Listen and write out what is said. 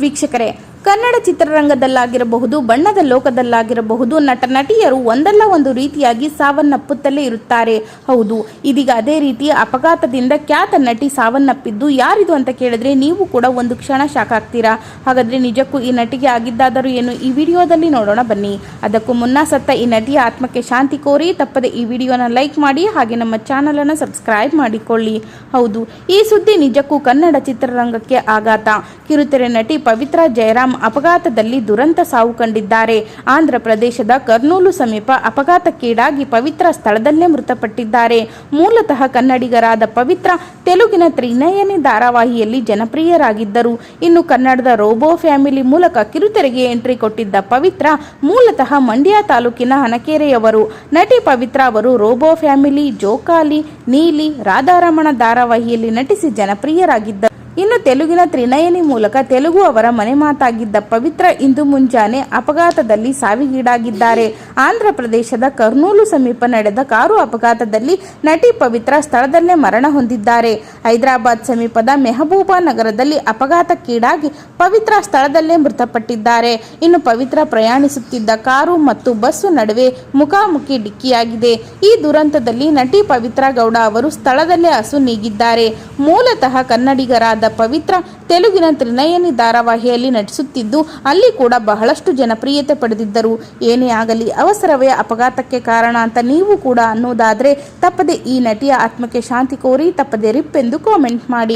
ವೀಕ್ಷಕರೇ ಕನ್ನಡ ಚಿತ್ರರಂಗದಲ್ಲಾಗಿರಬಹುದು, ಬಣ್ಣದ ಲೋಕದಲ್ಲಾಗಿರಬಹುದು ನಟ ನಟಿಯರು ಒಂದಲ್ಲ ಒಂದು ರೀತಿಯಾಗಿ ಸಾವನ್ನಪ್ಪುತ್ತಲೇ ಇರುತ್ತಾರೆ. ಹೌದು, ಇದೀಗ ಅದೇ ರೀತಿ ಅಪಘಾತದಿಂದ ಖ್ಯಾತ ನಟಿ ಸಾವನ್ನಪ್ಪಿದ್ದು ಯಾರಿದು ಅಂತ ಕೇಳಿದ್ರೆ ನೀವು ಕೂಡ ಒಂದು ಕ್ಷಣ ಶಾಕ್ ಆಗ್ತೀರಾ ಹಾಗಾದ್ರೆ ನಿಜಕ್ಕೂ ಈ ನಟಿಗೆ ಆಗಿದ್ದಾದರೂ ಏನು ಈ ವಿಡಿಯೋದಲ್ಲಿ ನೋಡೋಣ ಬನ್ನಿ. ಅದಕ್ಕೂ ಮುನ್ನ ಸತ್ತ ಈ ನಟಿಯ ಆತ್ಮಕ್ಕೆ ಶಾಂತಿ ಕೋರಿ ತಪ್ಪದೆ ಈ ವಿಡಿಯೋನ ಲೈಕ್ ಮಾಡಿ ಹಾಗೆ ನಮ್ಮ ಚಾನಲ್ ಅನ್ನು ಸಬ್ಸ್ಕ್ರೈಬ್ ಮಾಡಿಕೊಳ್ಳಿ. ಹೌದು, ಈ ಸುದ್ದಿ ನಿಜಕ್ಕೂ ಕನ್ನಡ ಚಿತ್ರರಂಗಕ್ಕೆ ಆಘಾತ. ಕಿರುತೆರೆ ನಟಿ ಪವಿತ್ರ ಜಯರಾಮ್ ಅಪಘಾತದಲ್ಲಿ ದುರಂತ ಸಾವು ಕಂಡಿದ್ದಾರೆ. ಆಂಧ್ರ ಪ್ರದೇಶದ ಕರ್ನೂಲು ಸಮೀಪ ಅಪಘಾತಕ್ಕೀಡಾಗಿ ಪವಿತ್ರ ಸ್ಥಳದಲ್ಲೇ ಮೃತಪಟ್ಟಿದ್ದಾರೆ. ಮೂಲತಃ ಕನ್ನಡಿಗರಾದ ಪವಿತ್ರ, ತೆಲುಗಿನ ತ್ರಿನಯನಿ ಧಾರಾವಾಹಿಯಲ್ಲಿ ಜನಪ್ರಿಯರಾಗಿದ್ದರು. ಇನ್ನು ಕನ್ನಡದ ರೋಬೋ ಫ್ಯಾಮಿಲಿ ಮೂಲಕ ಕಿರುತೆರೆಗೆ ಎಂಟ್ರಿ ಕೊಟ್ಟಿದ್ದ ಪವಿತ್ರ ಮೂಲತಃ ಮಂಡ್ಯ ತಾಲೂಕಿನ ಹನಕೆರೆಯವರು. ನಟಿ ಪವಿತ್ರ ಅವರು ರೋಬೋ ಫ್ಯಾಮಿಲಿ, ಜೋಕಾಲಿ, ನೀಲಿ, ರಾಧಾರಮಣ ಧಾರಾವಾಹಿಯಲ್ಲಿ ನಟಿಸಿ ಜನಪ್ರಿಯರಾಗಿದ್ದರು ಇನ್ನು ತೆಲುಗಿನ ತ್ರಿನಯನಿ ಮೂಲಕ ತೆಲುಗು ಅವರ ಮನೆ ಮಾತಾಗಿದ್ದ ಪವಿತ್ರ ಇಂದು ಮುಂಜಾನೆ ಅಪಘಾತದಲ್ಲಿ ಸಾವಿಗೀಡಾಗಿದ್ದಾರೆ. ಆಂಧ್ರ ಪ್ರದೇಶದ ಕರ್ನೂಲು ಸಮೀಪ ನಡೆದ ಕಾರು ಅಪಘಾತದಲ್ಲಿ ನಟಿ ಪವಿತ್ರ ಸ್ಥಳದಲ್ಲೇ ಮರಣ ಹೊಂದಿದ್ದಾರೆ. ಹೈದರಾಬಾದ್ ಸಮೀಪದ ಮೆಹಬೂಬಾ ನಗರದಲ್ಲಿ ಅಪಘಾತಕ್ಕೀಡಾಗಿ ಪವಿತ್ರ ಸ್ಥಳದಲ್ಲೇ ಮೃತಪಟ್ಟಿದ್ದಾರೆ. ಇನ್ನು ಪವಿತ್ರ ಪ್ರಯಾಣಿಸುತ್ತಿದ್ದ ಕಾರು ಮತ್ತು ಬಸ್ಸು ನಡುವೆ ಮುಖಾಮುಖಿ ಡಿಕ್ಕಿಯಾಗಿದೆ. ಈ ದುರಂತದಲ್ಲಿ ನಟಿ ಪವಿತ್ರ ಗೌಡ ಅವರು ಸ್ಥಳದಲ್ಲೇ ಹಸು ನೀಗಿದ್ದಾರೆ. ಮೂಲತಃ ಕನ್ನಡಿಗರಾದ ಪವಿತ್ರ ತೆಲುಗಿನ ತ್ರಿನಯನಿ ಧಾರಾವಾಹಿಯಲ್ಲಿ ನಟಿಸುತ್ತಿದ್ದು, ಅಲ್ಲಿ ಕೂಡ ಬಹಳಷ್ಟು ಜನಪ್ರಿಯತೆ ಪಡೆದಿದ್ದರು. ಏನೇ ಆಗಲಿ ಅವಸರವೇ ಅಪಘಾತಕ್ಕೆ ಕಾರಣ ಅಂತ ನೀವು ಕೂಡ ಅನ್ನೋದಾದ್ರೆ ತಪ್ಪದೆ ಈ ನಟಿಯ ಆತ್ಮಕ್ಕೆ ಶಾಂತಿ ಕೋರಿ ತಪ್ಪದೆ ರಿಪ್ ಎಂದು ಕಾಮೆಂಟ್ ಮಾಡಿ.